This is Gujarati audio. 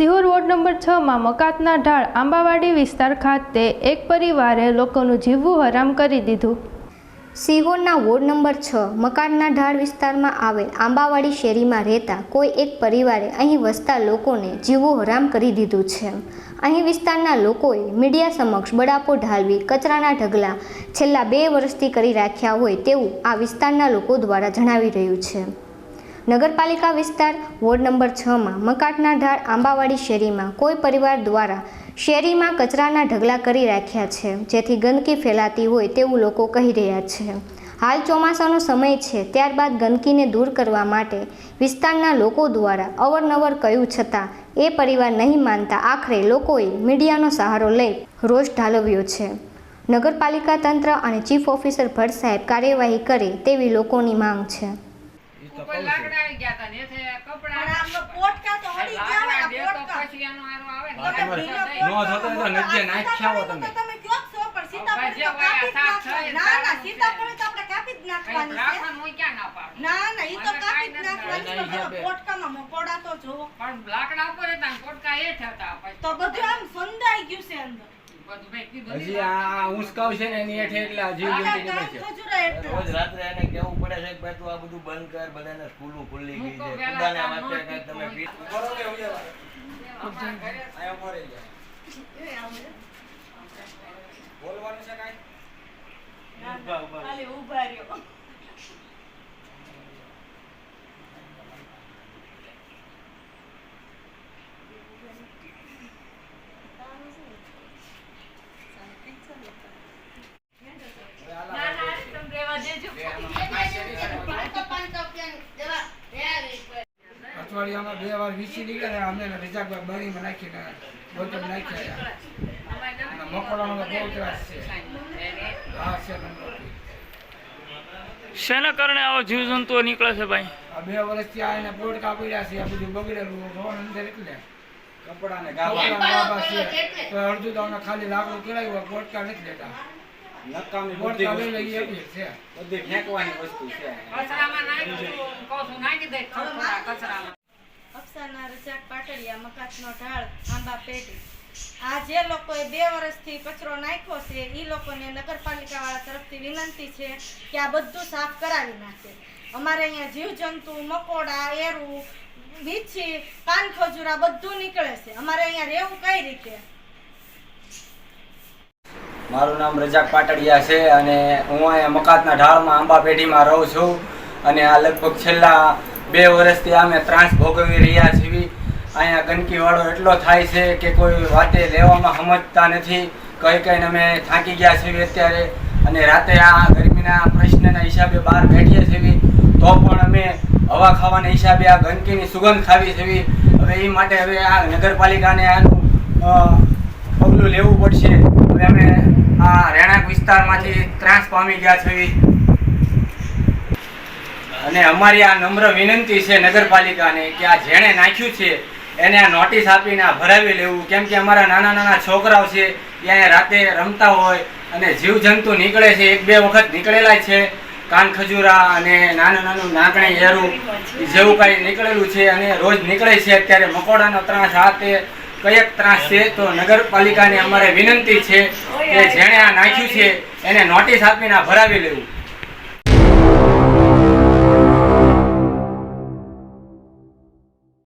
સિહોર વોર્ડ નંબર છમાં મકાતના ઢાળ આંબાવાડી વિસ્તાર ખાતે એક પરિવારે લોકોનું જીવવું હરામ કરી દીધું. સિહોરના વોર્ડ નંબર છ મકાનના ઢાળ વિસ્તારમાં આવેલ આંબાવાડી શેરીમાં રહેતા કોઈ એક પરિવારે અહીં વસતા લોકોને જીવવું હરામ કરી દીધું છે. અહીં વિસ્તારના લોકોએ મીડિયા સમક્ષ બડાપો ઢાલવી, કચરાના ઢગલા છેલ્લા બે વર્ષથી કરી રાખ્યા હોય તેવું આ વિસ્તારના લોકો દ્વારા જણાવી રહ્યું છે. નગરપાલિકા વિસ્તાર વોર્ડ નંબર છમાં મકાટના ઢાળ આંબાવાડી શેરીમાં કોઈ પરિવાર દ્વારા શેરીમાં કચરાના ઢગલા કરી રાખ્યા છે, જેથી ગંદકી ફેલાતી હોય તેવું લોકો કહી રહ્યા છે. હાલ ચોમાસાનો સમય છે, ત્યારબાદ ગંદકીને દૂર કરવા માટે વિસ્તારના લોકો દ્વારા અવરનવર કહ્યું છતાં એ પરિવાર નહીં માનતા આખરે લોકોએ મીડિયાનો સહારો લઈ રોષ ઢાલવ્યો છે. નગરપાલિકા તંત્ર અને ચીફ ઓફિસર ભટ્ટ સાહેબ કાર્યવાહી કરે તેવી લોકોની માંગ છે. લાકડા આવી ગયા તા છે કપડા પણ આમનો પોટકા તો હળી ગયા હોય ને, લાકડા દે તો પોટકા. પછી એનો હારો આવે ને. તમે બરાબર ભીનો છે. પોટકો નો થતો તો બનાવો. નદીએ નાખ્યા હો આ તમે. તમે કયો છો પણ સીતાફળ તો કાપી જ ના ના એ સીતાફળ તો આપણે કાપી જ કઈ નાખવાની છે રાખવાનું હોય ક્યાં ના પાડે? ના ના ઈ તો કાપી જ નાખવાની એના પોટકામાં મકોડા તો જોવો પણ લાકડા ઉપર હતા ને પોટકા હેઠ હતા. તો બધું આમ સંધાઈ ગયું છે અંદર બધું મેં કીધું હજી આ ઊંચકાવ છે ને એની હેઠે એટલે જીવ. રોજ રાત્રે એને કેવું પડે છે કે ભાઈ તું આ બધું બંધ કર બધાને સ્કૂલો ખુલ્લી ગઈ છે ખુદાને માટે તમે આયા મરે જાય. બોલવાનું છે કાંઈ? ઊભા ઊભા ખાલી ઊભા રહ્યો. ના, ના, તમે રહેવા દેજો. બે આમાં પાંચ શેરી છે ને બધું. પાંચસો પાંચસો રૂપિયાની દવા રહ્યા રહી છે. અઠવાડિયામાં બે વાર વીસી નીકળે અમે રજાકભાઈ બળીમાં નાખીને બોટલ નાખ્યા અને મકોડાનો બહુ ત્રાસ છે. હા છે શેના કારણે આવા જીવજંતુઓ નીકળે છે ભાઈ? આ બે વર્ષથી આ એને પ્લોટ કાપીડ્યા છે આ બધું બગડેલું ભવન અંદર એટલે. કપડાં ને ગાભા. છે. તો અડધું તો અમે ખાલી લાકડું કરાવ્યું પોટકા નથી લેતા. નકામી બધી વસ્તુ છે. બધી ફેંકવાની વસ્તુ છે. કચરામાં નાખી દે કચરામાં. અફસાના રજાક પાટડિયા મકાતનો ઢાળ, આંબા પેટી. આ જે લોકોએ બે વર્ષથી કચરો નાખ્યો છે એ લોકોને નગરપાલિકા વાળા તરફથી વિનંતી છે કે આ બધું સાફ કરાવી નાખે. અમારે અહીંયા જીવજંતુ, મકોડા, એરું, વીછી પાન ખજૂરા બધું નીકળે છે. અમારે અહીંયા રહેવું કઈ રીતે? મારું નામ રજાક પાટડિયા છે અને હું અહીંયા મકાતના ઢાળમાં આંબા પેઢીમાં રહું છું. અને આ લગભગ છેલ્લા બે વર્ષથી અમે ત્રાસ ભોગવી રહ્યા છીએ. અહીંયા ગંદકીવાળો એટલો થાય છે કે કોઈ વાતે લેવામાં સમજતા નથી. કઈ કઈને અમે થાકી ગયા છીએ અત્યારે. અને રાતે આ ગરમીના પ્રશ્નના હિસાબે બહાર બેઠીએ છીએ. તો પણ અમે હવા ખાવાના હિસાબે આ ગંદકીની સુગંધ ખાવી છીએ હવે એ માટે હવે આ નગરપાલિકાને આનું પગલું લેવું પડશે. હવે અમે આ રહેણાંક વિસ્તારમાંથી ત્રાસ પામી ગયા છીએ. અને અમારી આ નમ્ર વિનંતી છે નગરપાલિકાને કે આ જેણે નાખ્યું છે, એને આ નોટિસ આપીને આ ભરાવી લેવું. કેમ કે અમારા નાના નાના છોકરાઓ છે, એ રાતે રમતા હોય અને જીવજંતુ નીકળે છે, એક બે વખત નીકળેલા છે, કાન ખજૂરા અને નાનું નાનું નાગણી એરું જેવું કાંઈ નીકળેલું છે અને રોજ નીકળે છે અત્યારે મકોડાનો ત્રાસ, આ તે કયેક ત્રાસ છે. તો નગરપાલિકાને અમારે વિનંતી છે કે જેણે આ નાખ્યું છે, એને નોટિસ આપીને આ ભરાવી લેવું.